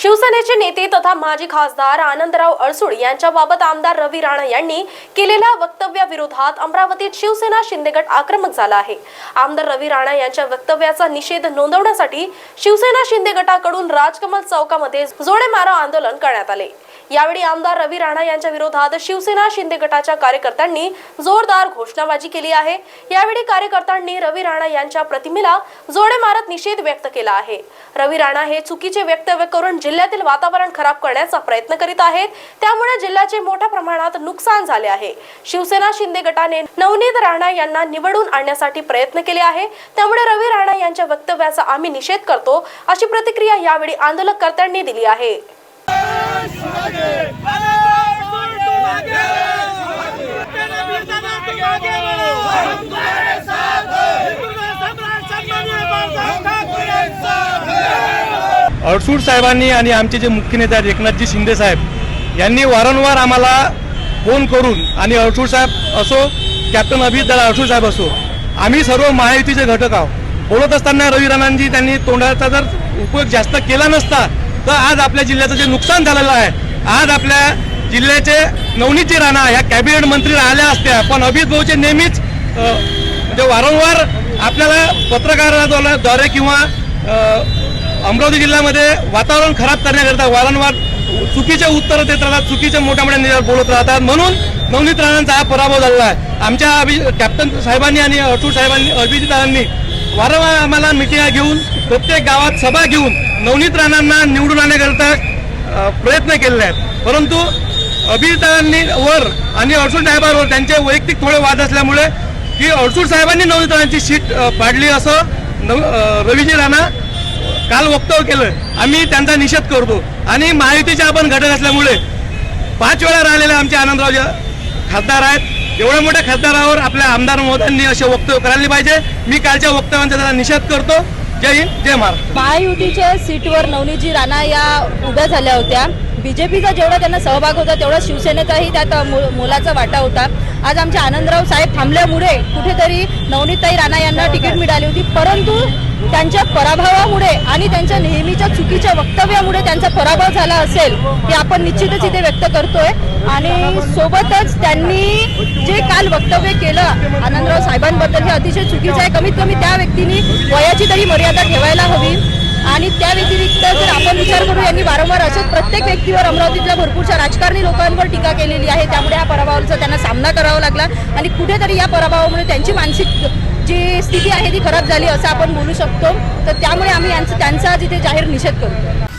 शिवसेनेचे नेते तथा माजी खासदार आनंदराव अडसूळ यांच्याबाबत आमदार रवी राणा यांनी केलेल्या वक्तव्याविरोधात अमरावतीत शिवसेना शिंदेगट आक्रमक झाला आहे. आमदार रवी राणा यांच्या वक्तव्याचा निषेध नोंदवण्यासाठी शिवसेना शिंदे गटाकडून राजकमल चौकामध्ये जोडे मारा आंदोलन करण्यात आले. यावेळी आमदार रवी राणा यांच्या विरोधात शिवसेना शिंदे गटाच्या कार्यकर्त्यांनी जोरदार घोषणाबाजी केली आहे. यावेळी कार्यकर्त्यांनी रवी राणा यांच्या प्रतिमेला जोडे मारत निषेध व्यक्त केला आहे. रवी राणा हे चुकीचे वक्तव्य करून जिल्ह्यातील वातावरण खराब करण्याचा प्रयत्न करीत आहेत. त्यामुळे जिल्ह्याचे मोठ्या प्रमाणात नुकसान झाले आहे. शिवसेना शिंदे गटाने नवनीत राणा यांना निवडून आणण्यासाठी प्रयत्न केले आहे. त्यामुळे रवी राणा यांच्या वक्तव्याचा आम्ही निषेध करतो अशी प्रतिक्रिया यावेळी आंदोलनकर्त्यांनी दिली आहे. अडसूड साहेबांनी आणि आमचे जे मुख्य नेते आहेत एकनाथजी शिंदे साहेब यांनी वारंवार आम्हाला फोन करून आणि अडसूड साहेब असो कॅप्टन अभिजित दादा अडसूड साहेब असो आम्ही सर्व महायुतीचे घटक आहोत. बोलत असताना रवी राणांजी त्यांनी तोंडाचा जर उपयोग जास्त केला नसता तर आज आपल्या जिल्ह्याचं जे नुकसान झालेलं आहे आज आपल्या जिल्ह्याचे नवनीतजी राणा ह्या कॅबिनेट मंत्री राहिल्या असत्या. पण अभित भाऊचे नेहमीच म्हणजे वारंवार आपल्याला पत्रकाराद्वारे किंवा अमरावती जिल्ह्यामध्ये वातावरण खराब करण्याकरता वारंवार चुकीचे उत्तर देत राहतात चुकीचे मोठ्या मोठ्या निर्णय बोलत राहतात. म्हणून नवनीत राणांचा हा पराभव झालेला आहे. आमच्या अभि कॅप्टन साहेबांनी आणि अटूट साहेबांनी अभिजितांनी वारंवार आम्हाला मिटिंगा घेऊन प्रत्येक गावात सभा घेऊन नवनीत राणांना निवडून आणण्याकरिता प्रयत्न केलेले आहेत. परंतु अभिजितांनी वर आणि अडसूळ साहेबांवर त्यांचे वैयक्तिक थोडे वाद असल्यामुळे की अडसूळ साहेबांनी नवनीत राणांची सीट पाडली असं नव रवीजी राणा काल वक्तव्य केलं आम्ही त्यांचा निषेध करतो. आणि महायुतीचे आपण घटक असल्यामुळे पाच वेळा राहिलेले आमचे आनंदराव खासदार आहेत एवढ्या मोठ्या खासदारावर आपल्या आमदार महोदयांनी असे वक्तव्य करायला पाहिजे. मी कालच्या वक्तव्यांचा त्याचा निषेध करतो. जय हिंद जय महाराष्ट्र. महायुतीच्या सीटवर नवनीतजी राणा या उभ्या झाल्या होत्या. बीजेपीचा जेवढा त्यांना सहभाग होता तेवढा शिवसेनेचाही त्यात मो- मोलाचा वाटा होता. आज आमचे आनंदराव साहेब थांबल्यामुळे कुठेतरी नवनीतताई राणा यांना तिकीट मिळाली होती. परंतु त्यांच्या पराभवामुळे आणि त्यांच्या नेहमीच्या चुकीच्या वक्तव्यामुळे त्यांचा पराभव झाला असेल हे आपण निश्चितच इथे व्यक्त करतोय. आणि सोबतच त्यांनी जे काल वक्तव्य केलं आनंदराव साहेबांबद्दल हे अतिशय चुकीचं आहे. कमीत कमी त्या व्यक्तीनी वयाची तरी मर्यादा ठेवायला हवी. आणि त्या व्यतिरिक्त जर आपण विचार करू यांनी वारंवार अशाच प्रत्येक व्यक्तीवर अमरावतीतल्या भरपूरशा राजकारणी लोकांवर टीका केलेली आहे. त्यामुळे या पराभवाचा त्यांना सामना करावा लागला. आणि कुठेतरी या पराभवामुळे त्यांची मानसिक जी स्थिती आहे ती खराब झाली असं आपण बोलू शकतो. तर त्यामुळे आम्ही यांचं त्यांचा जिथे जाहीर निषेध करतो.